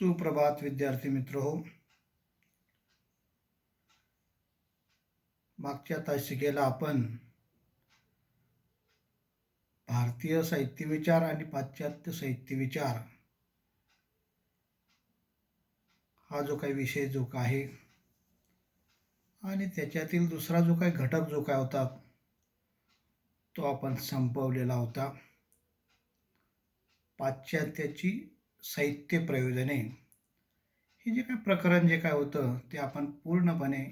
सुप्रभात विद्यार्थी मित्र. हो मागच्या तासिकेला आपण भारतीय साहित्य विचार आणि पाश्चात्य साहित्य विचार हा जो काही विषय जो काय आहे आणि त्याच्यातील दुसरा जो काही घटक जो काय होता तो आपण संपवलेला होता. पाश्चात्याची साहित्य प्रयोजने हे जे काय प्रकरण जे काय होतं ते आपण पूर्णपणे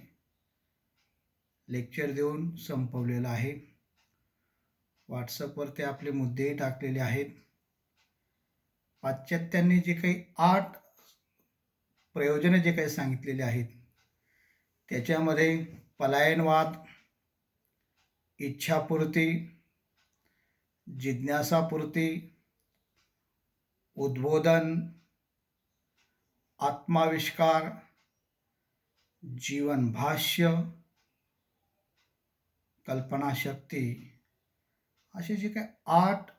लेक्चर देऊन संपवलेलं आहे. व्हॉट्सअपवर ते आपले मुद्देही टाकलेले आहेत. पाश्चात्यांनी जे काही आठ प्रयोजने जे काही सांगितलेले आहेत त्याच्यामध्ये पलायनवाद इच्छापूर्ती जिज्ञासापूर्ती उद्बोधन आत्माविष्कार जीवनभाष्य कल्पनाशक्ती असे जे काही आठ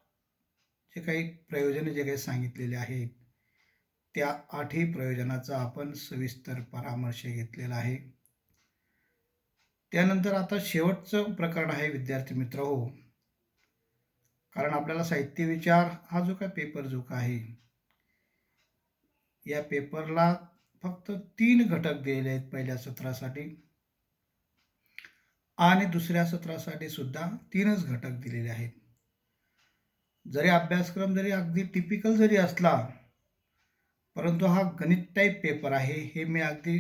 जे काही प्रयोजने जे काही सांगितलेले आहेत त्या आठही प्रयोजनाचा आपण सविस्तर परामर्श घेतलेला आहे. त्यानंतर आता शेवटचं प्रकरण आहे विद्यार्थी मित्र हो कारण आपल्याला साहित्य विचार हा जो काय पेपर जो काय आहे या पेपरला फक्त तीन घटक दिलेले आहेत पहिल्या सत्रासाठी आणि दुसऱ्या सत्रासाठी सुद्धा तीनच घटक दिलेले आहेत. जरी अभ्यासक्रम जरी अगदी टिपिकल जरी असला परंतु हा गणित टाईप पेपर आहे हे मी अगदी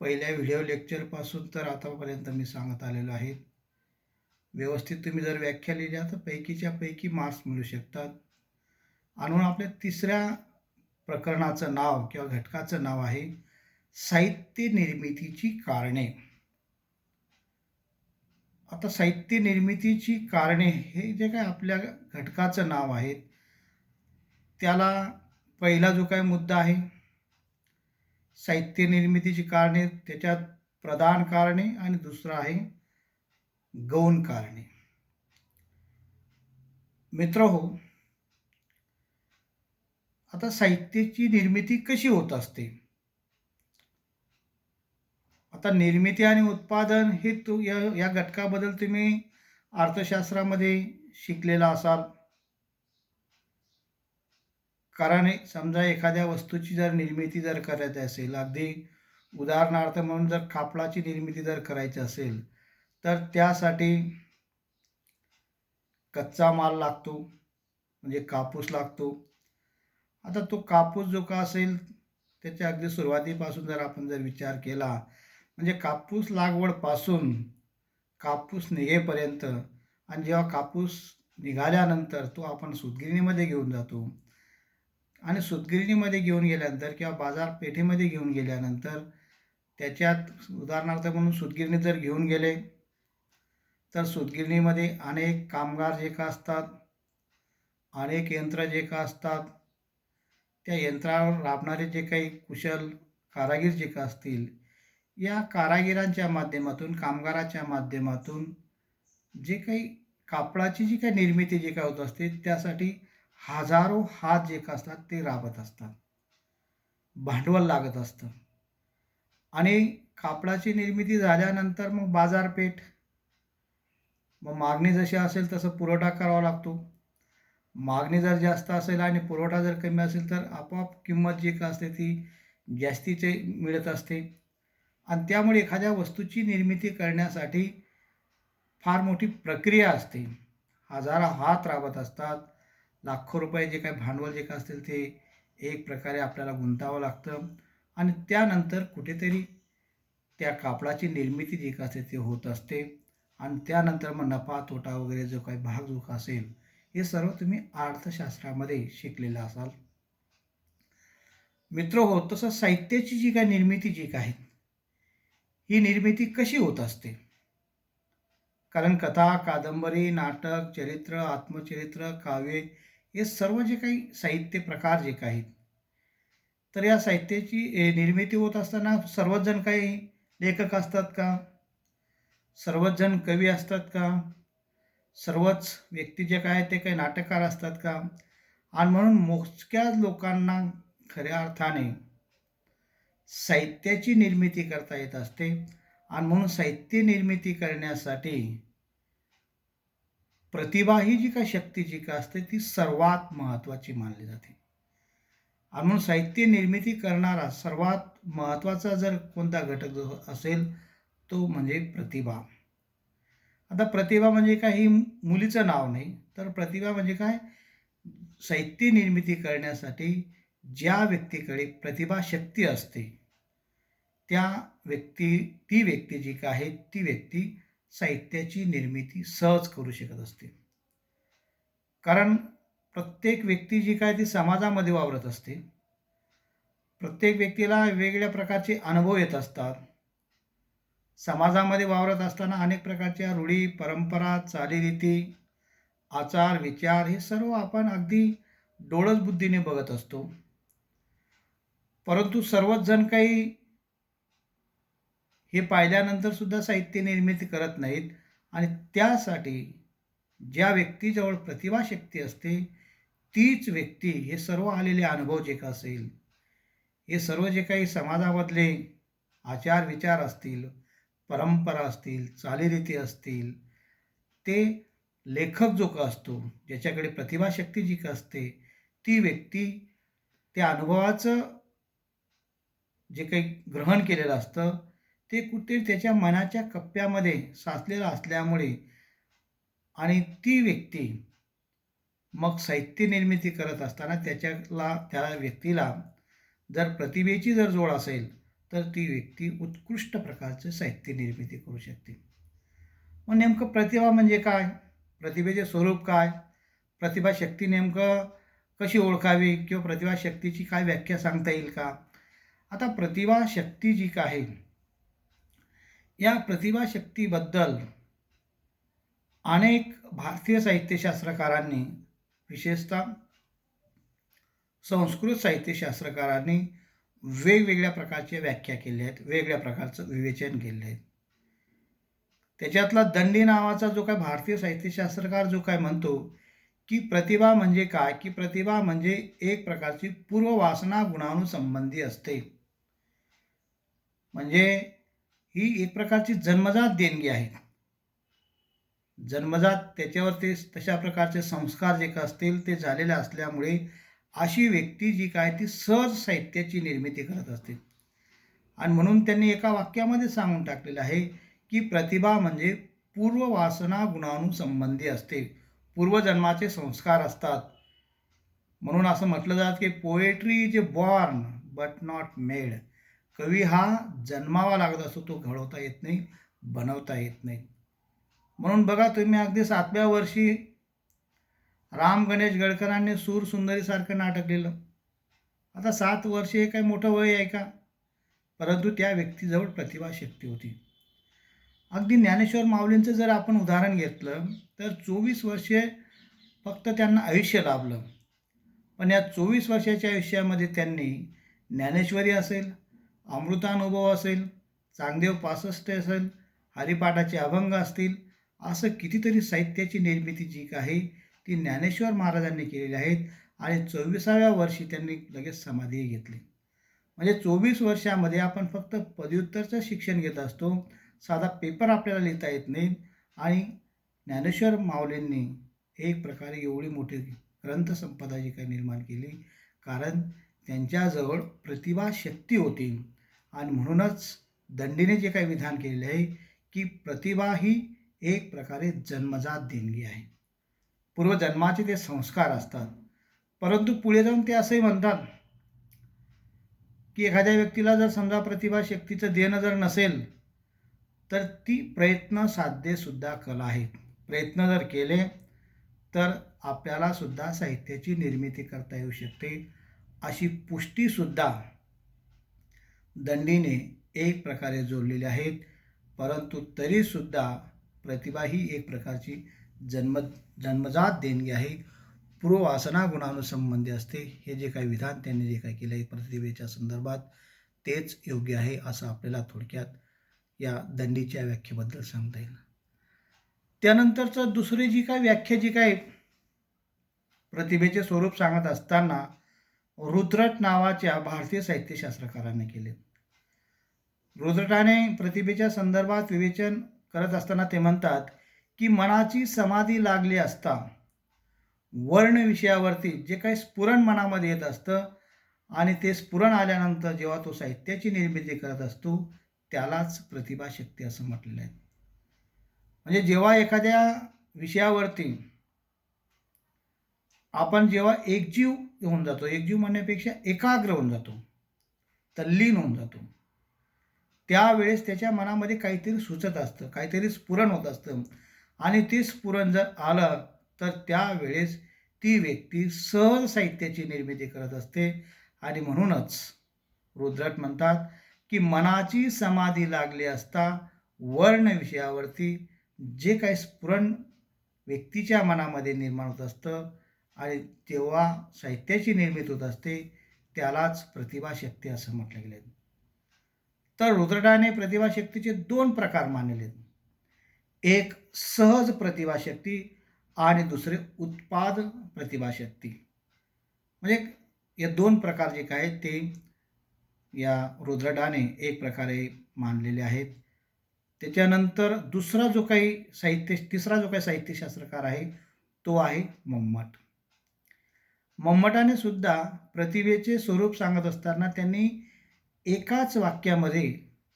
पहिल्या व्हिडिओ लेक्चरपासून तर आतापर्यंत मी सांगत आलेलो आहे. व्यवस्थित तुम्ही जर व्याख्या लिहिल्या तर पैकीच्या पैकी मार्क्स मिळू शकतात. आणि आपल्या तिसऱ्या प्रकरणाचं नाव किंवा घटकाचं नाव आहे साहित्य निर्मितीची कारणे. आता साहित्य निर्मितीची कारणे हे जे काय आपल्या घटकाचं नाव आहे त्याला पहिला जो काय मुद्दा आहे साहित्य निर्मितीची कारणे त्याच्यात प्रधान कारणे आणि दुसरं आहे गौण कारणे. मित्र हो आता साहित्याची निर्मिती कशी होत असते? आता निर्मिती आणि उत्पादन हे तू या या घटकाबद्दल तुम्ही अर्थशास्त्रामध्ये शिकलेला असाल. कारण समजा एखाद्या वस्तूची जर निर्मिती जर करायची असेल अगदी उदाहरणार्थ म्हणून जर कापडाची निर्मिती जर करायची असेल तर त्यासाठी कच्चा माल लागतो म्हणजे कापूस लागतो. आता तो कापूस जो का असेल त्याच्या अगदी सुरुवातीपासून जर आपण जर विचार केला म्हणजे कापूस लागवडपासून कापूस निघेपर्यंत आणि जेव्हा कापूस निघाल्यानंतर तो आपण सुतगिरणीमध्ये घेऊन जातो. आणि सुतगिरणीमध्ये घेऊन गेल्यानंतर किंवा बाजारपेठेमध्ये घेऊन गेल्यानंतर त्याच्यात उदाहरणार्थ म्हणून सुतगिरणी जर घेऊन गेले तर सुतगिरणीमध्ये अनेक कामगार जे का असतात अनेक यंत्र जे का असतात त्या यंत्रावर राबणारे जे काही कुशल कारागीर जे का असतील या कारागिरांच्या माध्यमातून कामगाराच्या माध्यमातून जे काही कापडाची जी काही निर्मिती जे काय होत असते त्यासाठी हजारो हात जे का असतात ते राबत असतात. भांडवल लागत असतं. आणि कापडाची निर्मिती झाल्यानंतर मग बाजारपेठ मग मागणी जशी असेल तसं पुरवठा करावा लागतो. मागणी जर जास्त असेल आणि पुरवठा जर कमी असेल तर आपोआप किंमत जी का असते ती जास्तीचे मिळत असते. आणि त्यामुळे एखाद्या वस्तूची निर्मिती करण्यासाठी फार मोठी प्रक्रिया असते. हजारो हात राबत असतात. लाखो रुपये जे काही भांडवल जे काय असतील ते एक प्रकारे आपल्याला गुंतावं लागतं. आणि त्यानंतर कुठेतरी त्या कापडाची निर्मिती जी का असते ते होत असते. आणि त्यानंतर मग नफा तोटा वगैरे जो काही भाग जो का असेल हे सर्व तुम्ही अर्थशास्त्रामध्ये शिकलेलं असाल. मित्र हो तसं साहित्याची जी काय निर्मिती जी काय ही निर्मिती कशी होत असते? कारण कथा कादंबरी नाटक चरित्र आत्मचरित्र काव्य हे सर्व जे काही साहित्य प्रकार जे काही तर या साहित्याची निर्मिती होत असताना सर्वच जण काही लेखक असतात का? सर्वच जण कवी असतात का? सर्वच व्यक्ती जे काय ते काही नाटककार असतात का? आणि म्हणून मोजक्या लोकांना खऱ्या अर्थाने साहित्याची निर्मिती करता येत असते. आणि म्हणून साहित्य निर्मिती करण्यासाठी प्रतिभा ही जी का शक्ती जी का असते ती सर्वात महत्त्वाची मानली जाते. आणि म्हणून साहित्य निर्मिती करणारा सर्वात महत्त्वाचा जर कोणता घटक जो असेल तो म्हणजे प्रतिभा. आता प्रतिभा म्हणजे काय? ही मुलीचं नाव नाही. तर प्रतिभा म्हणजे काय? साहित्य निर्मिती करण्यासाठी ज्या व्यक्तीकडे प्रतिभा शक्ती असते त्या व्यक्ती ती व्यक्ती जी काय आहे ती व्यक्ती साहित्याची निर्मिती सहज करू शकत असते. कारण प्रत्येक व्यक्ती जी काय ती समाजामध्ये वावरत असते प्रत्येक व्यक्तीला वेगवेगळ्या प्रकारचे अनुभव येत असतात. समाजामध्ये वावरत असताना अनेक प्रकारच्या रूढी परंपरा चालीरीती आचार विचार हे सर्व आपण अगदी डोळस बुद्धीने बघत असतो. परंतु सर्वच जण काही हे पाहिल्यानंतर सुद्धा साहित्य निर्मिती करत नाहीत आणि त्यासाठी ज्या व्यक्तीजवळ प्रतिभाशक्ती असते तीच व्यक्ती हे सर्व आलेले अनुभव जे का असेल हे सर्व जे काही समाजामधले आचार विचार असतील परंपरा असतील चालीरीती असतील ते लेखक जो का असतो ज्याच्याकडे प्रतिभाशक्ती जी का असते ती व्यक्ती त्या अनुभवाचं जे काही ग्रहण केलेलं असतं ते कुठे त्याच्या मनाच्या कप्प्यामध्ये साचलेलं असल्यामुळे आणि ती व्यक्ती मग साहित्य निर्मिती करत असताना त्याच्याला त्या व्यक्तीला जर प्रतिभेची जर जोड असेल तर ती व्यक्ती उत्कृष्ट प्रकारचं साहित्य निर्मिती करू शकते. मग नेमकं प्रतिभा म्हणजे काय? प्रतिभेचे स्वरूप काय? प्रतिभाशक्ती नेमकं कशी ओळखावी? किंवा प्रतिभाशक्तीची काय व्याख्या सांगता येईल का? आता प्रतिभाशक्ती जी काय आहे या प्रतिभाशक्तीबद्दल अनेक भारतीय साहित्यशास्त्रकारांनी विशेषतः संस्कृत साहित्यशास्त्रकारांनी वेगवेगळ्या प्रकारच्या व्याख्या केल्या आहेत वेगळ्या प्रकारचं विवेचन केले आहे. त्याच्यातला दंडी नावाचा जो काय भारतीय साहित्यशास्त्रकार जो काय म्हणतो की प्रतिभा म्हणजे काय? की प्रतिभा म्हणजे एक प्रकारची पूर्ववासना गुणानुसंबंधी असते. म्हणजे ही एक प्रकारची जन्मजात देणगी आहे. जन्मजात त्याच्यावर ते तशा प्रकारचे संस्कार जे का असतील ते झालेले असल्यामुळे अशी व्यक्ती जी काय ती सहज साहित्याची निर्मिती करत असते. आणि म्हणून त्यांनी एका वाक्यामध्ये सांगून टाकलेलं आहे की प्रतिभा म्हणजे पूर्ववासना गुणानुसंबंधी असते. पूर्वजन्माचे संस्कार असतात. म्हणून असं म्हटलं जातं की poetry is born but not made कवी हा जन्मावा लागत असतो तो घडवता येत नाही बनवता येत नाही. म्हणून बघा तुम्ही अगदी सातव्या वर्षी राम गणेश गडकरांनी सूर सुंदरीसारखं नाटक लिहिलं. आता सात वर्षे हे काही मोठं वय आहे का? परंतु त्या व्यक्तीजवळ प्रतिभाशक्ती होती. अगदी ज्ञानेश्वर माऊलींचं जर आपण उदाहरण घेतलं तर चोवीस वर्षे फक्त त्यांना आयुष्य लाभलं. पण या चोवीस वर्षाच्या आयुष्यामध्ये त्यांनी ज्ञानेश्वरी असेल अमृतानुभव असेल चांगदेव पासष्ट असेल हरिपाठाचे अभंग असतील असं कितीतरी साहित्याची निर्मिती जी काही ती ज्ञानेश्वर महाराजांनी केलेली आहेत आणि चोवीसाव्या वर्षी त्यांनी लगेच समाधी घेतली. म्हणजे चोवीस वर्षामध्ये आपण फक्त पदव्युत्तरचं शिक्षण घेत असतो. साधा पेपर आपल्याला लिहिता येत नाही. आणि ज्ञानेश्वर माऊलींनी एक प्रकारे एवढी मोठी ग्रंथसंपदा जी काही निर्माण केली. कारण त्यांच्याजवळ प्रतिभाशक्ती होती. आणि म्हणूनच दंडीने जे काही विधान केलेले आहे की प्रतिभा ही एक प्रकारे जन्मजात देणगी आहे. पूर्वजन्माचे ते संस्कार असतात. परंतु पुढे जाऊन ते असंही म्हणतात की एखाद्या व्यक्तीला जर समजा प्रतिभा शक्तीचं देणं जर नसेल तर ती प्रयत्न साध्य सुद्धा कला आहे. प्रयत्न जर केले तर आपल्याला सुद्धा साहित्याची निर्मिती करता येऊ शकते. अशी पुष्टीसुद्धा दंडीने एक प्रकारे जोडलेली आहेत. परंतु तरीसुद्धा प्रतिभा ही एक प्रकारची जन्म जन्मजात देणगी आहे. पूर्ववासना गुणानुसंबंधी असते. हे जे काही विधान त्यांनी जे काही केलं आहे प्रतिभेच्या संदर्भात तेच योग्य आहे असं आपल्याला थोडक्यात या दंडीच्या व्याख्येबद्दल सांगता येईल. त्यानंतरचं दुसरी जी काय व्याख्या जी काय प्रतिभेचे स्वरूप सांगत असताना रुद्रट नावाच्या भारतीय साहित्यशास्त्रकारांनी केले. रुद्रटाने प्रतिभेच्या संदर्भात विवेचन करत असताना ते म्हणतात की मनाची समाधी लागली असता वर्ण विषयावरती जे काही स्फुरण मनामध्ये येत असतं आणि ते स्फुरण आल्यानंतर जेव्हा तो साहित्याची निर्मिती करत असतो त्यालाच प्रतिभाशक्ती असं म्हटलेलं आहे. म्हणजे जेव्हा एखाद्या विषयावरती आपण जेव्हा एकजीव होऊन जातो एकजीव म्हणण्यापेक्षा एकाग्र होऊन जातो तल्लीन होऊन जातो त्यावेळेस त्याच्या मनामध्ये काहीतरी सुचत असतं काहीतरी स्फुरण होत असतं. आणि ते स्फुरण जर आलं तर त्यावेळेस ती व्यक्ती सहज साहित्याची निर्मिती करत असते. आणि म्हणूनच रुद्रट म्हणतात की मनाची समाधी लागली असता वर्ण विषयावरती जे काही स्फुरण व्यक्तीच्या मनामध्ये निर्माण होत असतं आणि तेव्हा साहित्याची निर्मिती होत असते त्यालाच प्रतिभाशक्ती असं म्हटलं गेलं. तर रुद्रटाने प्रतिभाशक्तीचे दोन प्रकार मानले एक सहज प्रतिभाशक्ती आणि दुसरे उत्पाद प्रतिभाशक्ती. म्हणजे या दोन प्रकार जे काय ते या रुद्रडाने एक प्रकारे मानलेले आहेत. त्याच्यानंतर दुसरा जो काही साहित्य तिसरा जो काही साहित्यशास्त्रकार आहे तो आहे मम्मट. मम्मटाने सुद्धा प्रतिभेचे स्वरूप सांगत असताना त्यांनी एकाच वाक्यामध्ये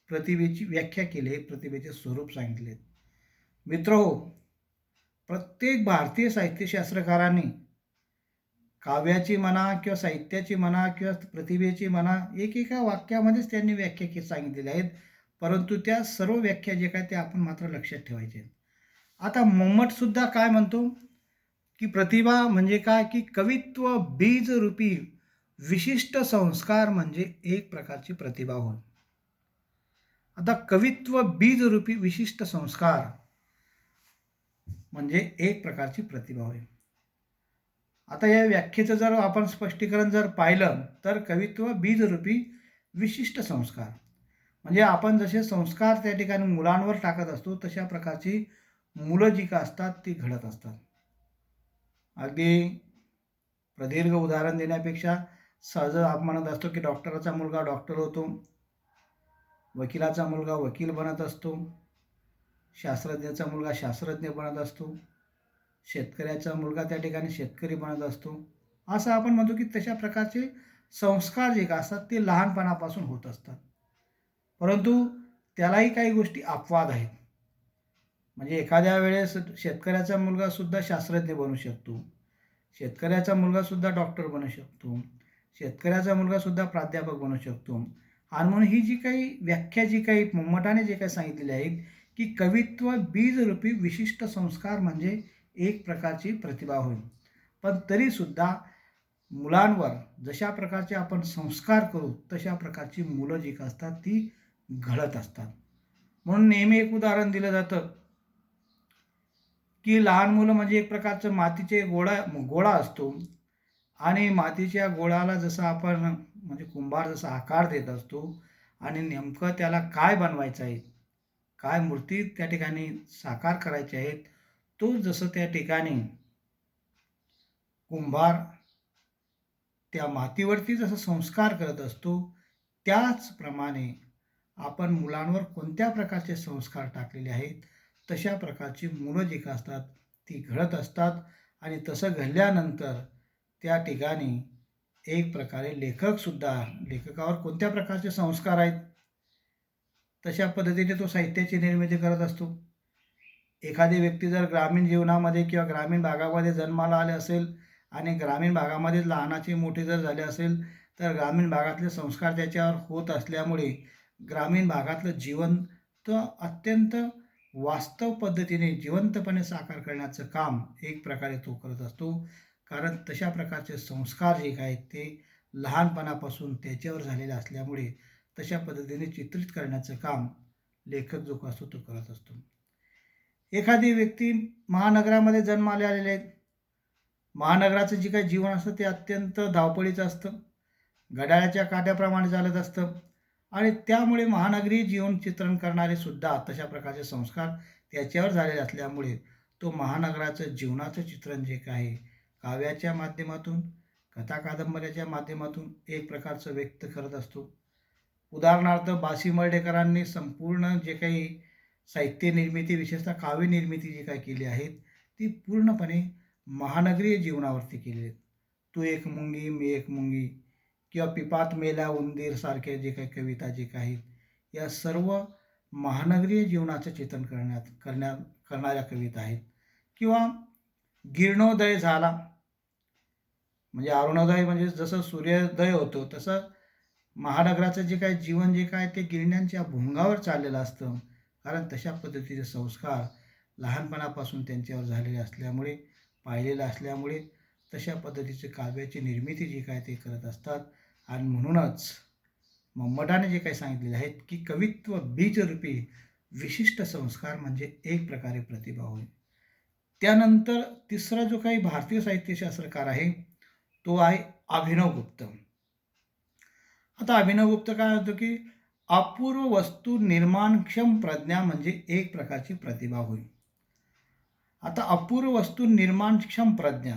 प्रतिभेची व्याख्या केली प्रतिभेचे स्वरूप सांगितले. मित्र हो प्रत्येक भारतीय साहित्यशास्त्रकारांनी काव्याची म्हणा किंवा साहित्याची म्हणा किंवा प्रतिभेची म्हणा एकेका वाक्यामध्येच त्यांनी व्याख्या के सांगितलेल्या आहेत. परंतु त्या सर्व व्याख्या जे काय ते आपण मात्र लक्षात ठेवायचे आहेत. आता मम्मटसुद्धा काय म्हणतो? की प्रतिभा म्हणजे काय? की कवित्व बीज रूपी विशिष्ट संस्कार म्हणजे एक प्रकारची प्रतिभा होय. आता कवित्व बीज रूपी विशिष्ट संस्कार म्हणजे एक प्रकारची प्रतिभा होय. आता या व्याख्येचं जर आपण स्पष्टीकरण जर पाहिलं तर कवित्व बीजरूपी विशिष्ट संस्कार. म्हणजे आपण जसे संस्कार त्या ठिकाणी मुलांवर टाकत असतो तशा प्रकारची मुलं जी का असतात ती घडत असतात. अगदी प्रदीर्घ उदाहरण देण्यापेक्षा सहज आपण म्हणत असतो की डॉक्टराचा मुलगा डॉक्टर होतो वकिलाचा मुलगा वकील बनत असतो. शास्त्रज्ञाचा मुलगा शास्त्रज्ञ बनत असतो. शेतकऱ्याचा मुलगा त्या ठिकाणी शेतकरी बनत असतो. असं आपण म्हणतो की तशा प्रकारचे संस्कार जे का असतात ते लहानपणापासून होत असतात. परंतु त्यालाही काही गोष्टी अपवाद आहेत. म्हणजे एखाद्या वेळेस शेतकऱ्याचा मुलगासुद्धा शास्त्रज्ञ बनू शकतो. शेतकऱ्याचा मुलगासुद्धा डॉक्टर बनू शकतो. शेतकऱ्याचा मुलगासुद्धा प्राध्यापक बनू शकतो. आणि म्हणून ही जी काही व्याख्या जी काही मुम्मटाने जे काही सांगितलेली आहेत की कवित्व बीजरूपी विशिष्ट संस्कार म्हणजे एक प्रकारची प्रतिभा होईल पण तरीसुद्धा मुलांवर जशा प्रकारचे आपण संस्कार करू तशा प्रकारची मुलं जी का असतात ती घडत असतात. म्हणून नेहमी एक उदाहरण दिलं जातं की लहान मुलं म्हणजे एक प्रकारचं मातीचे गोळा गोळा असतो. आणि मातीच्या गोळाला जसं आपण म्हणजे कुंभार जसा आकार देत असतो आणि नेमकं त्याला काय बनवायचं आहे काय मूर्ती त्या ठिकाणी साकार करायचे आहेत? तो जसं त्या ठिकाणी कुंभार त्या मातीवरती जसं संस्कार करत असतो त्याचप्रमाणे आपण मुलांवर कोणत्या प्रकारचे संस्कार टाकलेले आहेत? तशा प्रकारची मुलं जी का असतात ती घडत असतात आणि तसं घडल्यानंतर त्या ठिकाणी एक प्रकारे लेखकसुद्धा लेखकावर कोणत्या प्रकारचे संस्कार आहेत? तशा पद्धतीने तो साहित्याची निर्मिती करत असतो. एखादी व्यक्ती जर ग्रामीण जीवनामध्ये किंवा ग्रामीण भागामध्ये जन्माला आले असेल आणि ग्रामीण भागामध्ये लहानाचे मोठे जर झाले असेल तर ग्रामीण भागातले संस्कार त्याच्यावर होत असल्यामुळे ग्रामीण भागातलं जीवन तर अत्यंत वास्तव पद्धतीने जिवंतपणे साकार करण्याचं काम एक प्रकारे तो करत असतो. कारण तशा प्रकारचे संस्कार जे काय ते लहानपणापासून त्याच्यावर झालेले असल्यामुळे तशा पद्धतीने चित्रित करण्याचं काम लेखक जो असतो तो करत असतो. एखादी व्यक्ती महानगरामध्ये जन्माले आलेले आहेत महानगराचं जे काही जीवन असतं ते अत्यंत धावपळीचं असतं. घड्याळाच्या काट्याप्रमाणे चालत असतं. आणि त्यामुळे महानगरी जीवन चित्रण करणारे सुद्धा तशा प्रकारचे संस्कार त्याच्यावर झालेले असल्यामुळे तो महानगराचं जीवनाचं चित्रण जे काय आहे काव्याच्या माध्यमातून कथा कादंबऱ्याच्या माध्यमातून एक प्रकारचं व्यक्त करत असतो. उदाहरणार्थ बासी मर्डेकरांनी संपूर्ण जे काही साहित्य निर्मिती विशेषतः काव्य निर्मिती जी काही केली आहे ती पूर्णपणे महानगरीय जीवनावरती केली आहेत. तू एक मुंगी मी एक मुंगी किंवा पिपात मेल्या उंदीरसारख्या जे काही कविता जे काही या सर्व महानगरीय जीवनाचं चित्रण करण्यात करण्या करणाऱ्या कविता आहेत. किंवा गिरणोदय झाला म्हणजे अरुणोदय म्हणजे जसं सूर्योदय होतो तसं महानगराचं जे काय जीवन जे काय ते गिरण्यांच्या भुंगावर चाललेलं असतं. कारण तशा पद्धतीचे संस्कार लहानपणापासून त्यांच्यावर झालेले असल्यामुळे पाहिलेलं असल्यामुळे तशा पद्धतीचे काव्याची निर्मिती जी काय ते करत असतात. आणि म्हणूनच मम्मटाने जे काही सांगितलेले आहेत की कवित्व बीजरूपी विशिष्ट संस्कार म्हणजे एक प्रकारे प्रतिभा होय. त्यानंतर तिसरा जो काही भारतीय साहित्यशास्त्रकार आहे तो आहे अभिनव गुप्त. आता अभिनव गुप्त काय होतो की अपूर्व वस्तू निर्माणक्षम प्रज्ञा म्हणजे एक प्रकारची प्रतिभा होईल आता अपूर्व वस्तू निर्माणक्षम प्रज्ञा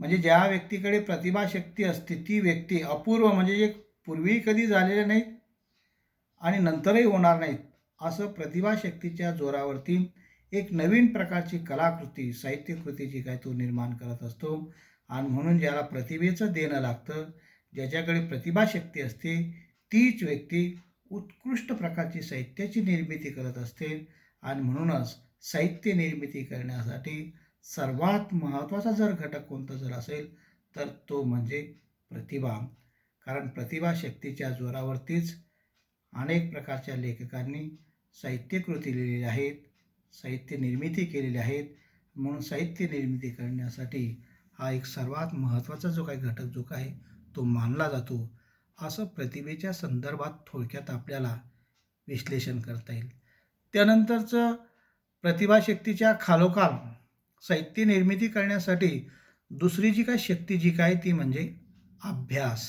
म्हणजे ज्या व्यक्तीकडे प्रतिभाशक्ती असते ती व्यक्ती अपूर्व म्हणजे जे पूर्वी कधी झालेले नाहीत आणि नंतरही होणार नाहीत असं प्रतिभाशक्तीच्या जोरावरती एक नवीन प्रकारची कलाकृती साहित्यकृती जी काय तो निर्माण करत असतो. आणि म्हणून ज्याला प्रतिभेचं देणं लागतं ज्याच्याकडे प्रतिभाशक्ती असते तीच व्यक्ती उत्कृष्ट प्रकारची साहित्याची निर्मिती करत असते आणि म्हणूनच साहित्य निर्मिती करण्यासाठी सर्वात महत्त्वाचा जर घटक कोणता जर असेल तर तो म्हणजे प्रतिभा. कारण प्रतिभाशक्तीच्या जोरावरतीच अनेक प्रकारच्या लेखकांनी साहित्यकृती लिहिलेल्या आहेत साहित्य निर्मिती केलेली आहेत. म्हणून साहित्य निर्मिती करण्यासाठी हा एक सर्वात महत्त्वाचा जो काही घटक जो काय तो मानला जातो असं प्रतिभेच्या संदर्भात थोडक्यात आपल्याला विश्लेषण करता येईल. त्यानंतरचं प्रतिभाशक्तीच्या खालोखाल साहित्य निर्मिती करण्यासाठी दुसरी जी काय शक्ती जी काय ती म्हणजे अभ्यास.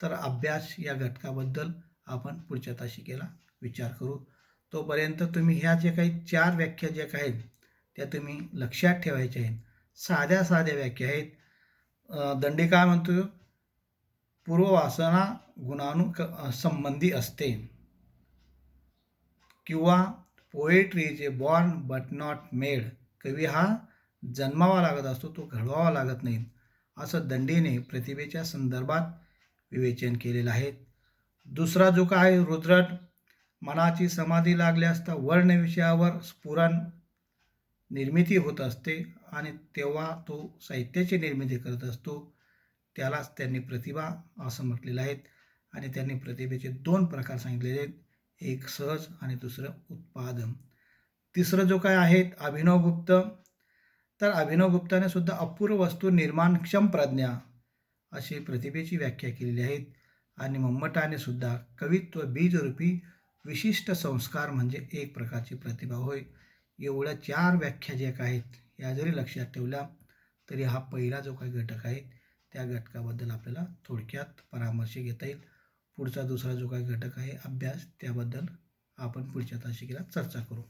तर अभ्यास या घटकाबद्दल आपण पुढच्या तासिकेला विचार करू. तोपर्यंत तुम्ही ह्या जे काही चार व्याख्या ज्या काही आहेत त्या तुम्ही लक्षात ठेवायच्या आहेत. साध्या साध्या व्याख्या आहेत. दंडी काय म्हणतो पूर्ववासना गुणानु संबंधी असते. किंवा पोएट्री जे बॉर्न बट नॉट मेड कवी हा जन्मावा लागत असतो तो घडवावा लागत नाही. असं दंडीने प्रतिभेच्या संदर्भात विवेचन केलेलं आहे. दुसरा जो काय रुद्रट मनाची समाधी लागली असता वर्ण विषयावर स्फुरण निर्मिती होत असते आणि तेव्हा तो साहित्याची निर्मिती करत असतो. त्यालाच त्यांनी प्रतिभा असं म्हटलेलं आहेत आणि त्यांनी प्रतिभेचे दोन प्रकार सांगितलेले आहेत. एक सहज आणि दुसरं उत्पादन. तिसरं जो काय आहेत अभिनव गुप्त. तर अभिनव गुप्ताने सुद्धा अपूर्व वस्तू निर्माणक्षम प्रज्ञा अशी प्रतिभेची व्याख्या केलेली आहेत आणि मम्मटाने सुद्धा कवित्व बीजरूपी विशिष्ट संस्कार म्हणजे एक प्रकारची प्रतिभा. होय एवढ्या चार व्याख्या ज्या काय आहेत या जरी लक्षात ठेवल्या तरी हा पहिला जो काही घटक आहे त्या घटकाबद्दल आपल्याला थोडक्यात परामर्श घेता येईल. पुढचा दुसरा जो काही घटक आहे अभ्यास त्याबद्दल आपण पुढच्या तासिकेला चर्चा करू.